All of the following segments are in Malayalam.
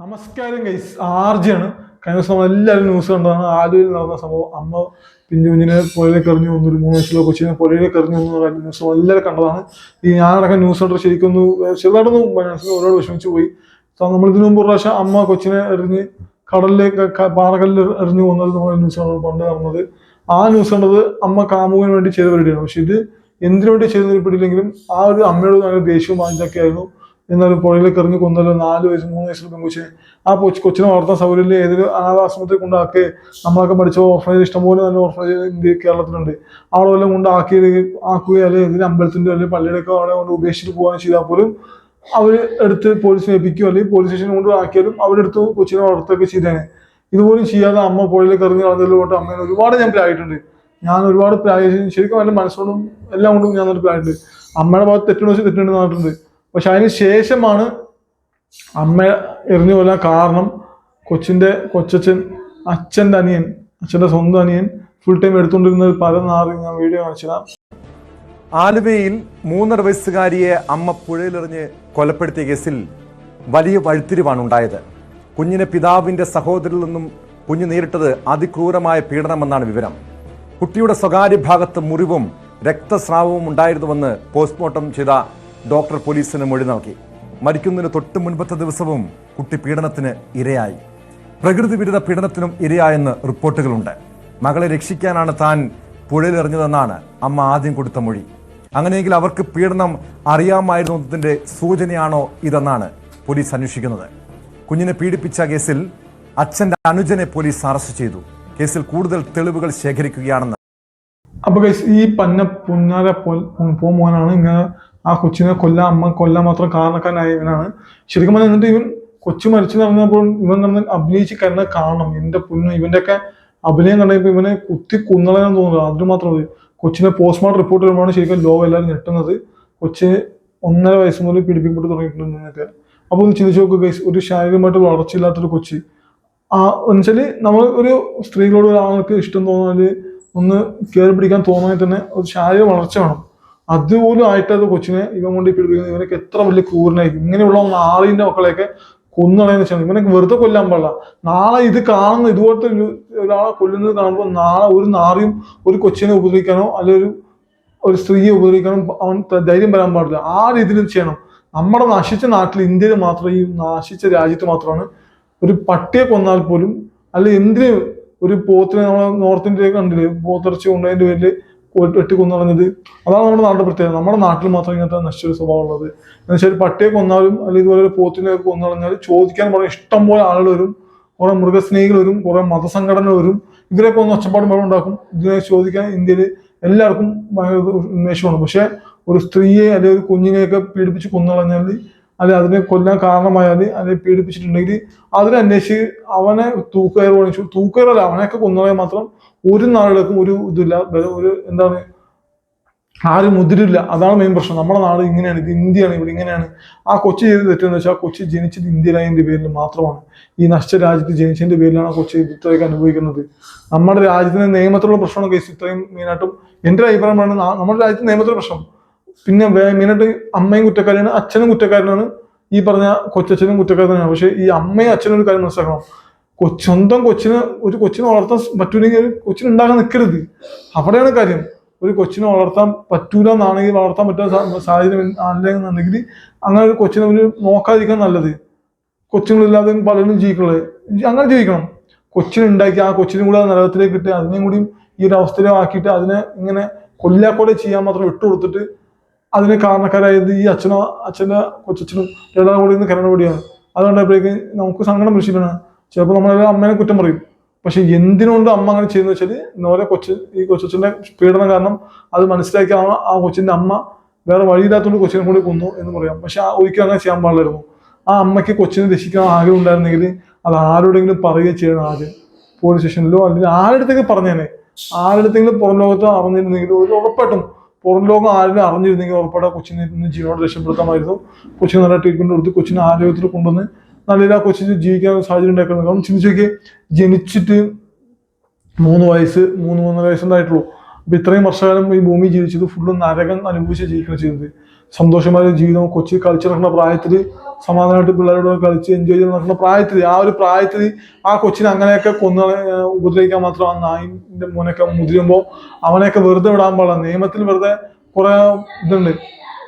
നമസ്കാരം ഗൈസ് ആർജിയാണ്. കഴിഞ്ഞ ദിവസം എല്ലാവരും ന്യൂസ് കണ്ടതാണ്. ആലുവയിൽ നടന്ന സംഭവം. അമ്മ പിഞ്ചു കുഞ്ഞിനെ പുഴയിലേക്ക് എറിഞ്ഞു വന്നു. ഒരു മൂന്ന് വയസ്സുള്ള കൊച്ചിനെ പുഴയിലേക്ക് എറിഞ്ഞു വന്നു എന്നുള്ള ന്യൂസ് എല്ലാവരും കണ്ടതാണ്. ഈ ഞാനടക്കം ന്യൂസ് കണ്ടത് ശരിക്കും ഒന്ന് ചെറുതായിട്ടൊന്ന് മനസ്സിൽ ഒരുപാട് വിഷമിച്ചു പോയി. സോ നമ്മൾ ഇതിനു മുമ്പ് പ്രാവശ്യം അമ്മ കൊച്ചിനെ എറിഞ്ഞ് കടലിലേക്ക് പാറകല്ലിൽ എറിഞ്ഞു പോകുന്നത് നമ്മൾ ന്യൂസ് കണ്ടത് പണ്ട് നടന്നത്. ആ ന്യൂസ് കണ്ടത് അമ്മ കാമുവിന് വേണ്ടി ചെയ്ത പരിപാടിയാണ്. പക്ഷെ ഇത് എന്തിനു വേണ്ടി ചെയ്ത പിടിയില്ലെങ്കിലും ആ ഒരു അമ്മയോട് നല്ല ദേഷ്യവും വാങ്ങിച്ചൊക്കെ ആയിരുന്നു എന്നാലും പുഴയിലേക്ക് കറിഞ്ഞ് കൊന്നല്ലോ നാല് വയസ്സ് മൂന്ന് വയസ്സുള്ള പെൺകുച്ചിനെ ആ കൊച്ചു കൊച്ചിനെ വളർത്താൻ സൗകര്യമില്ല. ഏതൊരു അനാഥാശ്രമത്തിൽ കൊണ്ടാക്കി നമ്മളൊക്കെ പഠിച്ച ഓർഫനേജ് ഇഷ്ടംപോലെ നല്ല ഓർഫനേജ് ഇന്ത്യ കേരളത്തിലുണ്ട്. അവിടെ വല്ലതും കൊണ്ടാക്കി ആക്കുകയോ അല്ലെങ്കിൽ ഏതെങ്കിലും അമ്പലത്തിന്റെ അല്ലെങ്കിൽ പള്ളിയുടെ ഒക്കെ അവിടെ കൊണ്ട് ഉപേക്ഷിച്ചിട്ട് പോകാൻ ചെയ്താൽ പോലും അവർ എടുത്ത് പോലീസ് ഏൽപ്പിക്കുകയോ അല്ലെങ്കിൽ പോലീസ് സ്റ്റേഷൻ കൊണ്ട് ആക്കിയാലും അവരെടുത്ത് കൊച്ചിനെ വളർത്തുകയൊക്കെ ചെയ്തേനെ. ഇതുപോലും ചെയ്യാതെ അമ്മ പുഴയിലേക്ക് ഇറങ്ങി നടന്നതിൽ കൊണ്ട് അമ്മേനെ ഒരുപാട് ഞാൻ പ്രായമായിട്ടുണ്ട്. ഞാൻ ഒരുപാട് പ്രായ ശരിക്കും എന്റെ മനസ്സോടും എല്ലാം കൊണ്ടും ഞാൻ പ്രായമുണ്ട് അമ്മയുടെ ഭാഗത്ത് തെറ്റുണ്ടോ വെച്ചാൽ തെറ്റുണ്ടെന്ന് പറഞ്ഞിട്ടുണ്ട്. പക്ഷെ അതിന് ശേഷമാണ് അമ്മ എറിഞ്ഞു കൊല്ലാൻ കാരണം കൊച്ചിന്റെ കൊച്ചച്ഛൻ അച്ഛന്റെ അനിയൻ അച്ഛന്റെ സ്വന്തം അനിയൻ ഫുൾ ടൈം എടുത്തുകൊണ്ടിരുന്നത് പല നാറി ഞാൻ വീഡിയോ കാണിച്ചതാണ് ആലുവയിൽ മൂന്നര വയസ്സുകാരിയെ അമ്മ പുഴയിലെറിഞ്ഞ് കൊലപ്പെടുത്തിയ കേസിൽ വലിയ വഴിത്തിരിവാണ് ഉണ്ടായത്. കുഞ്ഞിനെ പിതാവിന്റെ സഹോദരിൽ നിന്നും കുഞ്ഞ് നേരിട്ടത് അതിക്രൂരമായ പീഡനമെന്നാണ് വിവരം. കുട്ടിയുടെ സ്വകാര്യ ഭാഗത്ത് മുറിവും രക്തസ്രാവവും ഉണ്ടായിരുന്നുവെന്ന് പോസ്റ്റ്മോർട്ടം ചെയ്ത ഡോക്ടർ പോലീസിന് മൊഴി നൽകി. മരിക്കുന്നതിന് തൊട്ട് മുൻപത്തെ ദിവസവും കുട്ടി പീഡനത്തിന് ഇരയായി. പ്രകൃതി വിരുദ്ധ പീഡനത്തിനും ഇരയായെന്ന് റിപ്പോർട്ടുകളുണ്ട്. മകളെ രക്ഷിക്കാനാണ് താൻ പുഴയിലെറിഞ്ഞതെന്നാണ് അമ്മ ആദ്യം കൊടുത്ത മൊഴി. അങ്ങനെയെങ്കിൽ അവർക്ക് പീഡനം അറിയാമായിരുന്നതിന്റെ സൂചനയാണോ ഇതെന്നാണ് പോലീസ് അന്വേഷിക്കുന്നത്. കുഞ്ഞിനെ പീഡിപ്പിച്ച കേസിൽ അച്ഛന്റെ അനുജനെ പോലീസ് അറസ്റ്റ് ചെയ്തു. കേസിൽ കൂടുതൽ തെളിവുകൾ ശേഖരിക്കുകയാണെന്ന്. അപ്പൊ guys, ഈ പന്ന പുന്നാര പോൽ പോകാനാണ് ഇങ്ങനെ ആ കൊച്ചിനെ കൊല്ലാൻ അമ്മ കൊല്ലാൻ മാത്രം കാരണക്കാരനായ ഇവനാണ്. ശരിക്കും പറഞ്ഞാൽ എന്നിട്ട് ഇവൻ കൊച്ചു മരിച്ചു നടന്നപ്പോൾ ഇവൻ കിടന്ന് അഭിനയിച്ച് കരുന്ന കാണണം എന്റെ പൊന്നു ഇവന്റെയൊക്കെ അഭിനയം കണ്ടപ്പോൾ ഇവനെ കുത്തി കുന്നളയാൻ തോന്നുന്നു. അതിന് മാത്രം മതി. കൊച്ചിനെ പോസ്റ്റ്മോർട്ടം റിപ്പോർട്ട് വരുമ്പോഴാണ് ശരിക്കും ലോ എല്ലാവരും ഞെട്ടുന്നത്. കൊച്ചിന് ഒന്നര വയസ്സ് മുതൽ പീഡിപ്പിക്കപ്പെട്ട് തുടങ്ങിയിട്ടുണ്ടെന്നൊക്കെ അപ്പോൾ ഒന്ന് ചിന്തിച്ചു നോക്കുക ഒരു ശാരീരികമായിട്ട് വളർച്ചയില്ലാത്തൊരു കൊച്ചി. ആ എന്നുവെച്ചാൽ നമ്മൾ ഒരു സ്ത്രീകളോട് ഒരാൾക്ക് ഇഷ്ടം തോന്നാൽ ഒന്ന് കയറി പിടിക്കാൻ തോന്നാൻ തന്നെ ഒരു ശാരീരിക വളർച്ച വേണം. അതുപോലും അത് കൊച്ചിനെ ഇവൻ കൊണ്ട് പിടിപ്പിക്കുന്നത്. ഇവനൊക്കെ എത്ര വലിയ ക്രൂരനായിരിക്കും. ഇങ്ങനെയുള്ള നാളിന്റെ മക്കളെയൊക്കെ കൊന്നുകളയെന്ന് വെച്ചാൽ ഇവനൊക്കെ വെറുതെ കൊല്ലാൻ പാടില്ല. നാളെ ഇത് കാണുന്ന ഇതുപോലത്തെ ഒരു ഒരാളെ കൊല്ലുന്നത് കാണുമ്പോൾ നാളെ ഒരു നാറിയും ഒരു കൊച്ചിനെ ഉപദ്രവിക്കാനോ അല്ലെങ്കിൽ ഒരു സ്ത്രീയെ ഉപദ്രവിക്കാനും അവൻ ധൈര്യം വരാൻ പാടില്ല. ആ രീതിയിൽ ചെയ്യണം. നമ്മുടെ നശിച്ച നാട്ടിൽ ഇന്ത്യയിൽ മാത്രം ഈ നാശിച്ച രാജ്യത്ത് മാത്രമാണ് ഒരു പട്ടിയെ കൊന്നാൽ പോലും അല്ല എന്തിന് ഒരു പോത്തിനെ നമ്മളെ നോർത്ത് ഇന്ത്യയിൽ കണ്ടില്ലേ? പോത്തിറച്ചി കൊണ്ടതിന്റെ പേരിൽ വെട്ടി കൊന്നുകളഞ്ഞത് അതാണ് നമ്മുടെ നാട്ടിലെ പ്രത്യേകത. നമ്മുടെ നാട്ടിൽ മാത്രം ഇങ്ങനത്തെ നശ്വര സ്വഭാവം ഉള്ളത്. എന്ന് വെച്ചാൽ ഒരു പട്ടിയെ കൊന്നാലും അല്ലെങ്കിൽ ഇതുപോലെ ഒരു പോത്തിനെ കൊന്നു കളഞ്ഞാൽ ചോദിക്കാൻ പറഞ്ഞ ഇഷ്ടം പോലെ ആളുകൾ വരും. കുറെ മൃഗസ്നേഹികൾ വരും കുറെ മതസംഘടനകൾ വരും. ഇവരൊക്കെ ഒന്ന് ഒച്ചപ്പാടും വെള്ളം ഉണ്ടാക്കും. ഇതിനെ ചോദിക്കാൻ ഇന്ത്യയിൽ എല്ലാവർക്കും ഭയങ്കര ഉന്മേഷമാണ്. പക്ഷെ ഒരു സ്ത്രീയെ അല്ലെങ്കിൽ ഒരു കുഞ്ഞിനെയൊക്കെ പീഡിപ്പിച്ച് കൊന്നുകളഞ്ഞാൽ അല്ലെ അതിനെ കൊല്ലാൻ കാരണമായ അത് അതിനെ പീഡിപ്പിച്ചിട്ടുണ്ടെങ്കിൽ അതിനെ അന്വേഷിച്ച് അവനെ തൂക്കുകയർ പണിച്ചു തൂക്കയറല്ല അവനെയൊക്കെ കൊന്നുകളയാൻ മാത്രം ഒരു നാളുകൾക്കും ഒരു ഇതില്ല ഒരു എന്താണ് ആരും മുതിരില്ല. അതാണ് മെയിൻ പ്രശ്നം. നമ്മുടെ നാട് ഇങ്ങനെയാണ് ഇത് ഇന്ത്യയാണ് ഇവിടെ ഇങ്ങനെയാണ്. ആ കൊച്ചി ചെയ്ത് തെറ്റെന്ന് വെച്ചാൽ കൊച്ചി ജനിച്ചത് ഇന്ത്യയിലായതിന്റെ പേരിൽ മാത്രമാണ്. ഈ നശിച്ച രാജ്യത്ത് ജനിച്ചതിന്റെ പേരിലാണ് കൊച്ചി ഇത്രയൊക്കെ അനുഭവിക്കുന്നത്. നമ്മുടെ രാജ്യത്തിന്റെ നിയമത്തിലുള്ള പ്രശ്നമാണ് കേസ് ഇത്രയും മെയിനായിട്ടും എന്റെ അഭിപ്രായമാണ് നമ്മുടെ രാജ്യത്തെ നിയമത്തിലുള്ള പ്രശ്നം. പിന്നെ മെയിനായിട്ട് അമ്മയും കുറ്റക്കാരാണ് അച്ഛനും കുറ്റക്കാരനാണ്. ഈ പറഞ്ഞ കൊച്ചച്ഛനും കുറ്റക്കാരനാണ്. പക്ഷെ ഈ അമ്മയും അച്ഛനും ഒരു കാര്യം മനസ്സിലാക്കണം. കൊച്ചു സ്വന്തം കൊച്ചിന് ഒരു കൊച്ചിനെ വളർത്താൻ പറ്റൂലെങ്കിൽ കൊച്ചിന് ഉണ്ടാകാൻ നിൽക്കരുത് അവിടെയാണ് കാര്യം. ഒരു കൊച്ചിനെ വളർത്താൻ പറ്റൂല എന്നാണെങ്കിൽ വളർത്താൻ പറ്റുന്ന സാ- സാഹചര്യം അല്ലെങ്കിൽ അങ്ങനെ ഒരു കൊച്ചിനെ ഒരു നോക്കാതിരിക്കാൻ നല്ലത്. കൊച്ചുങ്ങളില്ലാതെ പലരും ജീവിക്കുള്ളത് അങ്ങനെ ജീവിക്കണം. കൊച്ചിനെ ഉണ്ടാക്കി ആ കൊച്ചിനും കൂടെ നരകത്തിലേക്ക് ഇട്ട് അതിനെയും കൂടി ഈ ഒരു അവസ്ഥയിലാക്കിയിട്ട് അതിനെ ഇങ്ങനെ കൊല്ലാക്കോടെ ചെയ്യാൻ മാത്രം വിട്ടുകൊടുത്തിട്ട് അതിന് കാരണക്കാരായത് ഈ അച്ഛനോ അച്ഛന്റെ കൊച്ചച്ഛനും രണ്ടാം കൂടി നിന്ന് കരണ കൂടിയാണ് അതുകൊണ്ടപ്പോഴേക്ക് നമുക്ക് സങ്കടം പിടിച്ചിട്ടാണ് ചിലപ്പോൾ നമ്മളെ അമ്മേനെ കുറ്റം പറയും. പക്ഷെ എന്തിനുകൊണ്ട് അമ്മ അങ്ങനെ ചെയ്യുന്ന വെച്ചാൽ നോരെ കൊച്ച് ഈ കൊച്ചച്ഛന്റെ പീഡനം കാരണം അത് മനസ്സിലാക്കി ആ കൊച്ചിന്റെ അമ്മ വേറെ വഴിയില്ലാത്തതുകൊണ്ട് കൊച്ചിനെ കൂടി കൊന്നു എന്ന് പറയാം. പക്ഷെ ആ ഒരിക്കലും അങ്ങനെ ചെയ്യാൻ പാടില്ലായിരുന്നു. ആ അമ്മയ്ക്ക് കൊച്ചിനെ രക്ഷിക്കാൻ ആഗ്രഹം ഉണ്ടായിരുന്നെങ്കിൽ അത് ആരോടെങ്കിലും പറയുകയും ചെയ്യണം ആദ്യം. പോലീസ് സ്റ്റേഷനിലോ അല്ലെങ്കിൽ ആരുടെ അടുത്തെങ്കിലും പറഞ്ഞേനെ. ആരുടെ അടുത്തെങ്കിലും പുറം ലോകത്തോ അറിഞ്ഞിരുന്നെങ്കിൽ ഒരു ഉറപ്പായിട്ടും പുറം ലോകം ആരും അറിഞ്ഞിരുന്നെങ്കിൽ ഉറപ്പാടാ കൊച്ചിനെ ഇന്ന് ജീവനോട് രക്ഷപ്പെടുത്താമായിരുന്നു. കൊച്ചിന് നല്ല ട്രീറ്റ്മെന്റ് കൊടുത്ത് കൊച്ചിനെ ആരോഗ്യത്തിൽ കൊണ്ടുവന്ന് നല്ല രീതിയിൽ ആ കൊച്ചിന് ജീവിക്കാൻ സാഹചര്യം ഉണ്ടാക്കുന്നത് കാരണം ചിന്തിച്ചൊക്കെ ജനിച്ചിട്ട് മൂന്ന് വയസ്സ് മൂന്ന് മൂന്നര വയസ്സുണ്ടായിട്ടുള്ളൂ. അപ്പൊ ഇത്രയും വർഷകാലം ഈ ഭൂമി ജീവിച്ചത് ഫുള്ള് നരകം അനുഭവിച്ച് ജീവിക്കുകയാണ് ചെയ്തത് സന്തോഷമായ ജീവിതം കൊച്ചി കളിച്ച് നടക്കുന്ന പ്രായത്തിൽ സമാധാനമായിട്ട് പിള്ളേരോട് കളിച്ച് എൻജോയ് ചെയ്ത് നടക്കുന്ന പ്രായത്തിൽ ആ ഒരു പ്രായത്തിൽ ആ കൊച്ചിനെ അങ്ങനെയൊക്കെ കൊന്ന് ഉപദ്രവിക്കാൻ മാത്രം ആ നായിന്റെ മോനൊക്കെ മുതിരുമ്പോൾ അവനെയൊക്കെ വെറുതെ വിടാൻ പാടില്ല. നിയമത്തിൽ വെറുതെ കുറെ ഇതുണ്ട്.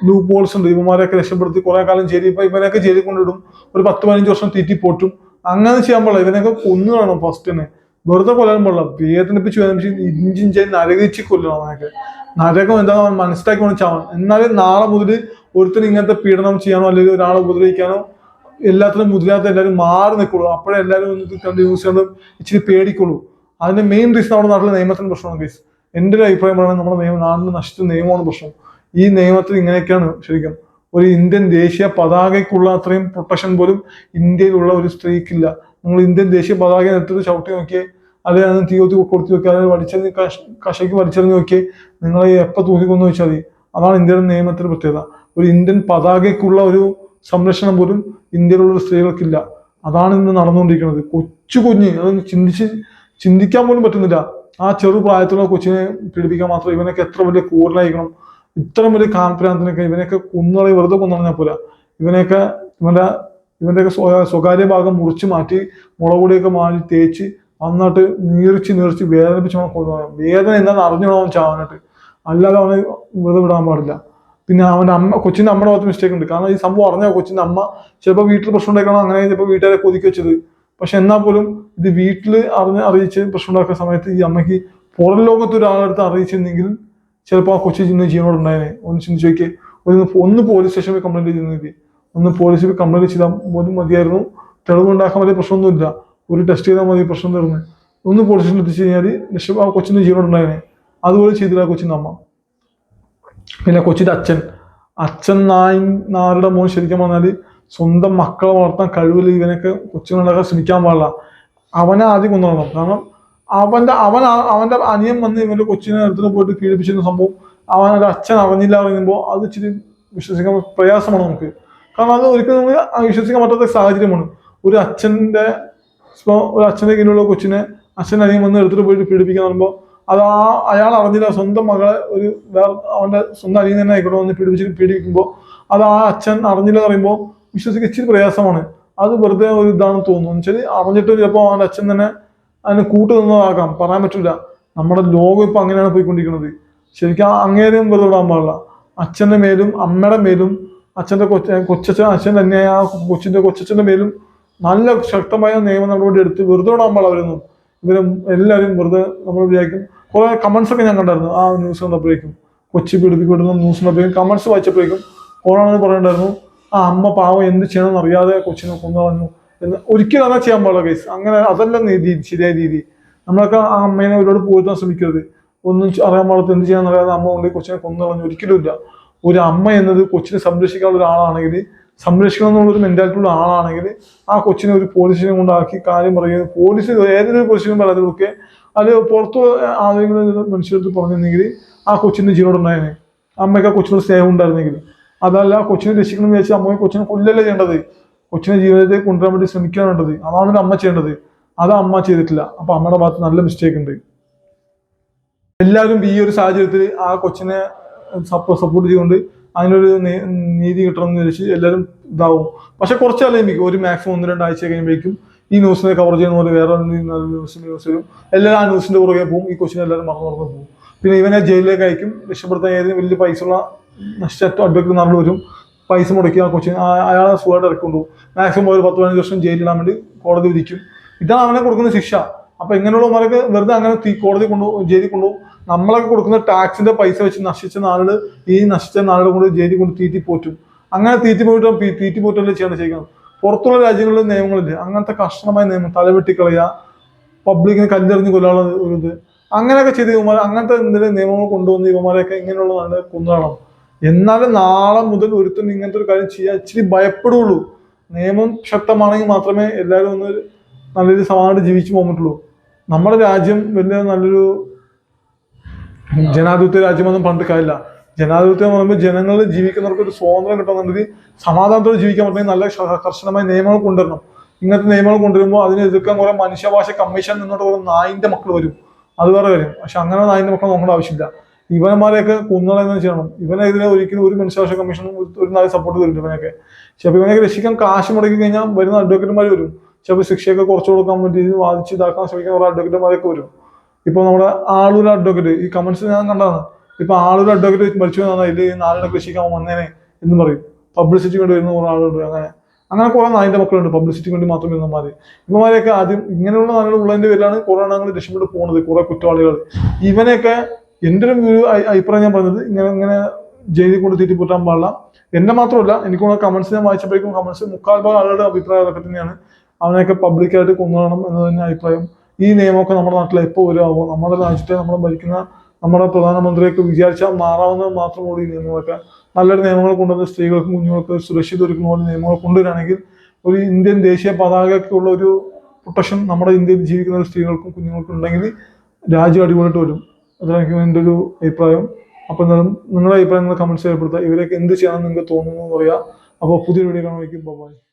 ലൂപ്പ് ഹോൾസ് ഉണ്ട്. ഇവന്മാരെയൊക്കെ രക്ഷപ്പെടുത്തി കുറെ കാലം ജയിലിൽ ഇപ്പൊ ഇവനൊക്കെ ജയിലിൽ കൊണ്ടിടും ഒരു പത്ത് പതിനഞ്ച് വർഷം തീറ്റി പൊട്ടും. അങ്ങനെ ചെയ്യാൻ പാടില്ല. ഇവനൊക്കെ കൊന്നു കാണും ഫസ്റ്റ് തന്നെ വെറുതെ കൊല്ലാൻ പാടില്ല. വേദനിപ്പിച്ച് വേദനിപ്പിച്ച് ഇഞ്ചിഞ്ചായി നരകിച്ച് കൊല്ലണം അവനൊക്കെ. നരകം എന്താണെന്ന് അവൻ മനസ്സിലാക്കി വേണം ചാവണം എന്നാലും നാളെ മുതൽ ഒരുത്തർ ഇങ്ങനത്തെ പീഡനം ചെയ്യാനോ അല്ലെങ്കിൽ ഒരാളെ ഉപദ്രവിക്കാനോ എല്ലാത്തിനും മുതിരാത്ത എല്ലാവരും മാറി നിൽക്കുള്ളൂ അപ്പോഴേ എല്ലാവരും ഒന്ന് കണ്ട് യൂസ് ചെയ്യണം ഇച്ചിരി പേടിക്കുള്ളൂ. അതിന്റെ മെയിൻ റീസൺ നമ്മുടെ നാട്ടിലെ നിയമത്തിന് പ്രശ്നമാണ് കേസ് എന്റെ ഒരു അഭിപ്രായം പറയുന്നത് നമ്മുടെ നിയമം നാടിന് നശിച്ച നിയമമാണ് പ്രശ്നം. ഈ നിയമത്തിൽ ഇങ്ങനെയൊക്കെയാണ് ശരിക്കും. ഒരു ഇന്ത്യൻ ദേശീയ പതാകയ്ക്കുള്ള അത്രയും പ്രൊട്ടക്ഷൻ പോലും ഇന്ത്യയിലുള്ള ഒരു സ്ത്രീക്കില്ല. നിങ്ങൾ ഇന്ത്യൻ ദേശീയ പതാക എടുത്തിട്ട് ചവിട്ടി നോക്കിയേ അല്ലെങ്കിൽ തീ കൊത്തി കൊടുത്തു നോക്കിയാൽ അല്ലെങ്കിൽ വലിച്ചെറിഞ്ഞ് കഷ കഷയ്ക്ക് വലിച്ചെറിഞ്ഞ് നോക്കിയേ നിങ്ങളെ എപ്പോൾ തൂക്കിക്കൊന്നു വെച്ചാൽ മതി. അതാണ് ഇന്ത്യയുടെ നിയമത്തിന്റെ പ്രത്യേകത. ഒരു ഇന്ത്യൻ പതാകയ്ക്കുള്ള ഒരു സംരക്ഷണം പോലും ഇന്ത്യയിലുള്ള സ്ത്രീകൾക്കില്ല. അതാണ് ഇന്ന് നടന്നുകൊണ്ടിരിക്കുന്നത്. കൊച്ചു കുഞ്ഞ് അതൊന്ന് ചിന്തിച്ച് ചിന്തിക്കാൻ പോലും പറ്റുന്നില്ല. ആ ചെറു പ്രായത്തിലുള്ള കൊച്ചിനെ പീഡിപ്പിക്കാൻ മാത്രം ഇവനൊക്കെ എത്ര വലിയ ക്രൂരനായിരിക്കണം. ഇത്ര വലിയ കാൽപ്രാന്തിനൊക്കെ ഇവനെയൊക്കെ കുന്നുകളെ വെറുതെ കൊന്നറിഞ്ഞാൽ പോരാ. ഇവനെയൊക്കെ ഇവന്റെ ഇവന്റെയൊക്കെ സ്വ- സ്വകാര്യ ഭാഗം മുറിച്ച് മാറ്റി മുളക് പൊടിയൊക്കെ മാറ്റി തേച്ച് നന്നായിട്ട് നീറിച്ച് നീറിച്ച് വേദനിപ്പിച്ച് അവനെ കൊണ്ടുപോകണം വേദന എന്താണെന്ന് അറിഞ്ഞോളാം ചാവാനായിട്ട്. അല്ലാതെ അവനെ വെറുതെ വിടാൻ പാടില്ല. പിന്നെ അവന്റെ അമ്മ കൊച്ചിന്റെ അമ്മയുടെ ഭാഗത്ത് മിസ്റ്റേക്ക് ഉണ്ട്. കാരണം ഈ സംഭവം അറിഞ്ഞാൽ കൊച്ചിന്റെ അമ്മ ചിലപ്പോൾ വീട്ടിൽ പ്രശ്നം ഉണ്ടാക്കണം അങ്ങനെ ചിലപ്പോൾ വീട്ടുകാരെ കൊതിക്കി വെച്ചത്. പക്ഷെ എന്നാൽ പോലും ഇത് വീട്ടിൽ അറിഞ്ഞ് അറിയിച്ച് പ്രശ്നം ഉണ്ടാക്കുന്ന സമയത്ത് ഈ അമ്മയ്ക്ക് പുറം ലോകത്ത് ഒരാളെടുത്ത് അറിയിച്ചിരുന്നെങ്കിൽ ചിലപ്പോൾ ആ കൊച്ചി ജീവനോട് ഉണ്ടായേനെ. ഒന്ന് ചിന്തിച്ച് നോക്കിയേ. ഒന്ന് പോലീസ് സ്റ്റേഷനിൽ കംപ്ലൈന്റ് ചെയ്തിരുന്നെങ്കിൽ ഒന്ന് പോലീസിൽ കംപ്ലൈന്റ് ചെയ്താൽ പോലും മതിയായിരുന്നു. തെളിവുണ്ടാക്കാൻ വലിയ പ്രശ്നമൊന്നുമില്ല. ഒരു ടെസ്റ്റ് ചെയ്താൽ മതി പ്രശ്നം തീർന്ന്. ഒന്ന് പോലീസിൽ എത്തിച്ചു കഴിഞ്ഞാൽ രക്ഷ ആ കൊച്ചിന്റെ ജീവൻ ഉണ്ടായിരുന്നു അതുപോലെ ചെയ്തില്ല കൊച്ചിന്റെ അമ്മ. പിന്നെ കൊച്ചിന്റെ അച്ഛൻ. അച്ഛൻ നായി നാരുടെ മോൻ ശരിക്കും പറഞ്ഞാൽ സ്വന്തം മക്കളെ വളർത്താൻ കഴിവില്ല. ഇവനൊക്കെ കൊച്ചുങ്ങളുണ്ടാക്കാൻ ശ്രമിക്കാൻ പാടില്ല. അവനെ ആദ്യം കൊണ്ടുവരണം കാരണം അവന്റെ അവൻ അവന്റെ അനിയൻ വന്ന് ഇവന്റെ കൊച്ചിനെ അടുത്ത് പോയിട്ട് പീഡിപ്പിച്ചിരുന്ന സംഭവം അവനൊരു അച്ഛൻ അറിഞ്ഞില്ല പറയുമ്പോൾ അത് ഇച്ചിരി വിശ്വസിക്കാൻ പ്രയാസമാണ് നമുക്ക്. കാരണം അത് ഒരിക്കലും നമുക്ക് വിശ്വസിക്കാൻ പറ്റാത്ത സാഹചര്യമാണ്. ഒരു അച്ഛന്റെ ഒരു അച്ഛന്റെ കീഴിലുള്ള കൊച്ചിനെ അച്ഛൻ അനിയൻ വന്ന് എടുത്തിട്ട് പോയിട്ട് പീഡിപ്പിക്കാൻ പറയുമ്പോൾ അത് ആ അയാൾ അറിഞ്ഞില്ല സ്വന്തം മകളെ ഒരു വേറെ അവന്റെ സ്വന്തം അനിയൻ തന്നെ ആയിക്കോട്ടെ വന്ന് പീഡിപ്പിച്ച് പീഡിപ്പിക്കുമ്പോൾ അത് ആ അച്ഛൻ അറിഞ്ഞില്ല എന്ന് പറയുമ്പോൾ വിശ്വസിക്കാൻ ഇച്ചിരി പ്രയാസമാണ്. അത് വെറുതെ ഒരു ഇതാണെന്ന് തോന്നുന്നു. വെച്ചാൽ അറിഞ്ഞിട്ട് ചിലപ്പോൾ അവന്റെ അച്ഛൻ തന്നെ അതിന് കൂട്ടു നിന്നതാകാം. പറയാൻ പറ്റില്ല. നമ്മുടെ ലോകം ഇപ്പം അങ്ങനെയാണ് പോയിക്കൊണ്ടിരിക്കുന്നത്. ശരിക്കും അങ്ങേരെയും വെറുതെ വിടാൻ പാടില്ല. അച്ഛന്റെ മേലും അമ്മയുടെ മേലും അച്ഛന്റെ കൊച്ച കൊച്ചച്ഛൻ അച്ഛൻ തന്നെയായ ആ കൊച്ചിന്റെ കൊച്ചച്ഛന്റെ മേലും നല്ല ശക്തമായ നിയമം നടപടി എടുത്ത് വെറുതെ വിടാൻ പാടില്ല അവരൊന്നും. ഇവരും എല്ലാവരും വെറുതെ നമ്മൾ വിചാരിക്കും. കുറേ കമന്റ്സ് ഒക്കെ ഞാൻ കണ്ടായിരുന്നു ആ ന്യൂസ് കണ്ടപ്പോഴേക്കും. കൊച്ചി പീഡിപ്പിക്കപ്പെടുന്ന ന്യൂസ് കണ്ടപ്പോഴേക്കും കമൻസ് വായിച്ചപ്പോഴേക്കും കോണാണെന്ന് പറയണ്ടായിരുന്നു. ആ അമ്മ പാവം എന്ത് ചെയ്യണമെന്ന് അറിയാതെ കൊച്ചിനെ കൊന്നു കളഞ്ഞു എന്ന് ഒരിക്കലും അങ്ങനെ ചെയ്യാൻ പാടില്ല കേസ് അങ്ങനെ അതല്ല നീതി ശരിയായ രീതി. നമ്മളൊക്കെ ആ അമ്മേനെ ഒരുപാട് പോയിരുത്താൻ ശ്രമിക്കരുത്. ഒന്നും അറിയാൻ പാടത്ത് എന്ത് ചെയ്യാൻ അറിയാതെ അമ്മ കൊണ്ട് കൊച്ചിനെ കൊന്നു കളഞ്ഞു ഒരിക്കലും ഇല്ല. ഒരു അമ്മ എന്നത് കൊച്ചിനെ സംരക്ഷിക്കാനുള്ള ഒരാളാണെങ്കിൽ സംരക്ഷിക്കണം എന്നുള്ള ഒരു മെന്റാലിറ്റി ഉള്ള ആളാണെങ്കിൽ ആ കൊച്ചിനെ ഒരു പോലീസിനെ കൊണ്ടാക്കി കാര്യം പറയുക പോലീസ് ഏതൊരു പോലീസിനും പരാതി കൊടുക്കുക അത് പുറത്ത് ആരെങ്കിലും മനുഷ്യരുടെ പറഞ്ഞിരുന്നെങ്കിൽ ആ കൊച്ചിന്റെ ജീവനോട് ഉണ്ടായേനെ അമ്മയ്ക്ക് ആ കൊച്ചിനോട് സ്നേഹം ഉണ്ടായിരുന്നെങ്കിൽ. അതല്ല കൊച്ചിനെ രക്ഷിക്കണം എന്ന് വെച്ചാൽ അമ്മയെ കൊച്ചിനെ കൊല്ലല്ലേ ചെയ്യേണ്ടത്? കൊച്ചിനെ ജീവിതത്തെ കൊണ്ടുവരാൻ വേണ്ടി ശ്രമിക്കാൻ വേണ്ടത്. അതാണ് ഒരു അമ്മ ചെയ്യേണ്ടത്. അത് അമ്മ ചെയ്തിട്ടില്ല. അപ്പൊ അമ്മയുടെ ഭാഗത്ത് നല്ല മിസ്റ്റേക്ക് ഉണ്ട്. എല്ലാവരും ഈ ഒരു സാഹചര്യത്തിൽ ആ കൊച്ചിനെ സപ്പോർട്ട് ചെയ്തുകൊണ്ട് അതിനൊരു നീതി കിട്ടണം എന്ന് വിചാരിച്ച് എല്ലാവരും ഇതാവും. പക്ഷെ കുറച്ച് കഴിയുമ്പോൾ ഒരു മാക്സിമം ഒന്ന് രണ്ടാഴ്ച കഴിയുമ്പോഴേക്കും ഈ ന്യൂസിനെ കവർ ചെയ്യുന്ന പോലെ വേറെ ന്യൂസ് ന്യൂസ് വരും. എല്ലാവരും ആ ന്യൂസിന്റെ പുറകെ പോകും. ഈ കൊച്ചിനെ എല്ലാവരും മറന്നു മറന്നു പോകും. പിന്നെ ഇവനെ ജയിലിലേക്ക് അയക്കും. രക്ഷപ്പെടുത്താൻ ഏതെങ്കിലും വലിയ പൈസ ഉള്ള നഷ്ടം അഡ്വക്കേറ്റ് നടന്നു വരും. പൈസ മുടക്കി ആ കൊച്ചിന് അയാളെ സുഖമായിട്ട് ഇറക്കൊണ്ടു മാക്സിമം ഒരു പത്ത് പതിനഞ്ച് വർഷം ജയിലിടാൻ വേണ്ടി കോടതി വിധിക്കും. ഇതാണ് അവനെ കൊടുക്കുന്ന ശിക്ഷ. അപ്പൊ ഇങ്ങനെയുള്ളവരൊക്കെ വെറുതെ അങ്ങനെ തീ- കോടതി കൊണ്ടു ജയിലിൽ കൊണ്ടുപോകും നമ്മളൊക്കെ കൊടുക്കുന്ന ടാക്സിന്റെ പൈസ വെച്ച് നശിച്ച നാളുകൾ ഈ നശിച്ച നാളുകൾ കൊണ്ട് ജയിലിൽ കൊണ്ട് തീറ്റി പോറ്റും. അങ്ങനെ തീറ്റി പോയിട്ട് തീറ്റി പോറ്റല്ലേ ചെയ്യണം ചെയ്യുന്നത് പുറത്തുള്ള രാജ്യങ്ങളിൽ നിയമങ്ങളില്ല? അങ്ങനത്തെ കർശനമായ നിയമം തലവെട്ടിക്കളയുക പബ്ലിക്കിന് കല്ലെറിഞ്ഞ് കൊല്ലാനുള്ള ഇത്. അങ്ങനെയൊക്കെ ചെയ്ത് ഇവന്മാർ അങ്ങനത്തെ എന്തെങ്കിലും നിയമങ്ങൾ കൊണ്ടുവന്ന് ഇവന്മാരെയൊക്കെ ഇങ്ങനെയുള്ള നാളെ കൊന്നുകളണം എന്നാലും നാളെ മുതൽ ഒരുത്തും ഇങ്ങനത്തെ ഒരു കാര്യം ചെയ്യാൻ ഇച്ചിരി ഭയപ്പെടുള്ളൂ. നിയമം ശക്തമാണെങ്കിൽ മാത്രമേ എല്ലാവരും ഒന്ന് നല്ല രീതിയിൽ സമാനമായിട്ട് ജീവിച്ചു പോകാൻ പറ്റുള്ളൂ. നമ്മുടെ രാജ്യം വലിയ നല്ലൊരു ജനാധിപത്യ രാജ്യമൊന്നും പണ്ട് കാര്യമില്ല ജനാധിപത്യം എന്ന് പറയുമ്പോൾ ജനങ്ങൾ ജീവിക്കുന്നവർക്ക് ഒരു സ്വാതന്ത്ര്യം കിട്ടണമെന്നുണ്ടെങ്കിൽ സമാധാനത്തോടെ ജീവിക്കാൻ പറ്റുമെങ്കിൽ നല്ല കർശനമായ നിയമങ്ങൾ കൊണ്ടുവരണം. ഇങ്ങനത്തെ നിയമങ്ങൾ കൊണ്ടുവരുമ്പോൾ അതിനെ എതിർക്കാൻ കുറെ മനുഷ്യഭാഷ കമ്മീഷൻ നിന്നോട്ട് കുറെ നായിന്റെ മക്കൾ വരും. അത് വേറെ കാര്യം. പക്ഷെ അങ്ങനെ നായിന്റെ മക്കൾ നോക്കേണ്ട ആവശ്യമില്ല. ഇവന്മാരെയൊക്കെ കൊന്നുകളയെന്ന് ചെയ്യണം. ഇവനെതിരെ ഒരിക്കലും ഒരു മനുഷ്യാവകാശ കമ്മീഷനും ഒരു- നാളെ സപ്പോർട്ട് തരില്ല ഇവനൊക്കെ പക്ഷെ ഇവനെയൊക്കെ രക്ഷിക്കാൻ കാശ് മുടക്കി കഴിഞ്ഞാൽ വരുന്ന അഡ്വക്കേറ്റുമാർ വരും. ചിലപ്പോൾ ശിക്ഷയൊക്കെ കുറച്ച് കൊടുക്കാൻ വേണ്ടി വാദിച്ച് ഇതാക്കാൻ ശ്രമിക്കുന്ന കുറെ അഡ്വക്കേറ്റുമാരൊക്കെ വരും. ഇപ്പൊ നമ്മുടെ ആളൂർ അഡ്വക്കേറ്റ് ഈ കമന്റ്സ് ഞാൻ കണ്ടതാണ്. ഇപ്പൊ ആളൊരു അഡ്വക്കേറ്റ് മരിച്ചു എന്നാണ് ഇതിൽ നാലിനെ കൃഷിക്കാൻ വന്നേനെ എന്ന് പറയും. പബ്ലിസിറ്റി വേണ്ടി വരുന്ന കുറെ ആളുണ്ട് അങ്ങനെ. അങ്ങനെ കുറെ നായിന്റെ മക്കളുണ്ട് പബ്ലിസിറ്റി വേണ്ടി മാത്രം വരുന്നമാര് ഇവന്മാരെയൊക്കെ ആദ്യം ഇങ്ങനെയുള്ള നാളുകൾ ഉള്ളതിന്റെ പേരിലാണ് കുറേ നാളുകൾ രക്ഷപ്പെട്ട് പോകുന്നത് കുറെ കുറ്റവാളികൾ. ഇവനെയൊക്കെ എന്റെ ഒരു അഭിപ്രായം ഞാൻ പറഞ്ഞത് ഇങ്ങനെ ഇങ്ങനെ ജയിലിൽ കൊണ്ട് തീറ്റിപ്പൂറ്റാൻ പാടില്ല. എന്നെ മാത്രമല്ല എനിക്ക് കമന്റ്സ് ഞാൻ വായിച്ചപ്പോഴേക്കും കമന്റ്സ് മുക്കാൽ ഭാഗം ആളുകളുടെ അഭിപ്രായം അതൊക്കെ തന്നെയാണ്. അവനെയൊക്കെ പബ്ലിക്കായിട്ട് കൊന്നുകളയണം എന്ന് തന്നെ അഭിപ്രായം. ഈ നിയമമൊക്കെ നമ്മുടെ നാട്ടിൽ എപ്പോൾ വരുമാവോ നമ്മുടെ രാജ്യത്തെ നമ്മൾ ഭരിക്കുന്ന നമ്മുടെ പ്രധാനമന്ത്രിയൊക്കെ വിചാരിച്ചാൽ മാറാവുന്നത് മാത്രമുള്ളൂ ഈ നിയമങ്ങളൊക്കെ. നല്ലൊരു നിയമങ്ങൾ കൊണ്ടുവന്ന് സ്ത്രീകൾക്കും കുഞ്ഞുങ്ങൾക്കും സുരക്ഷിത ഒരുക്കുന്ന പോലെ നിയമങ്ങൾ കൊണ്ടുവരികയാണെങ്കിൽ ഒരു ഇന്ത്യൻ ദേശീയ പതാകയ്ക്കുള്ള ഒരു പ്രൊട്ടക്ഷൻ നമ്മുടെ ഇന്ത്യയിൽ ജീവിക്കുന്ന സ്ത്രീകൾക്കും കുഞ്ഞുങ്ങൾക്കും ഉണ്ടെങ്കിൽ രാജ്യം അടിപൊളിയായിട്ട് വരും. അതാണ് എന്റെ ഒരു അഭിപ്രായം. അപ്പോൾ എന്തായാലും നിങ്ങളുടെ അഭിപ്രായം നിങ്ങൾ കമന്റ്സ് രേഖപ്പെടുത്തുക. ഇവരൊക്കെ എന്ത് ചെയ്യണം നിങ്ങൾക്ക് തോന്നുന്നു എന്ന് പറയാം. അപ്പോൾ പുതിയൊരു വീഡിയോ കാണുമായിരിക്കും ബൈ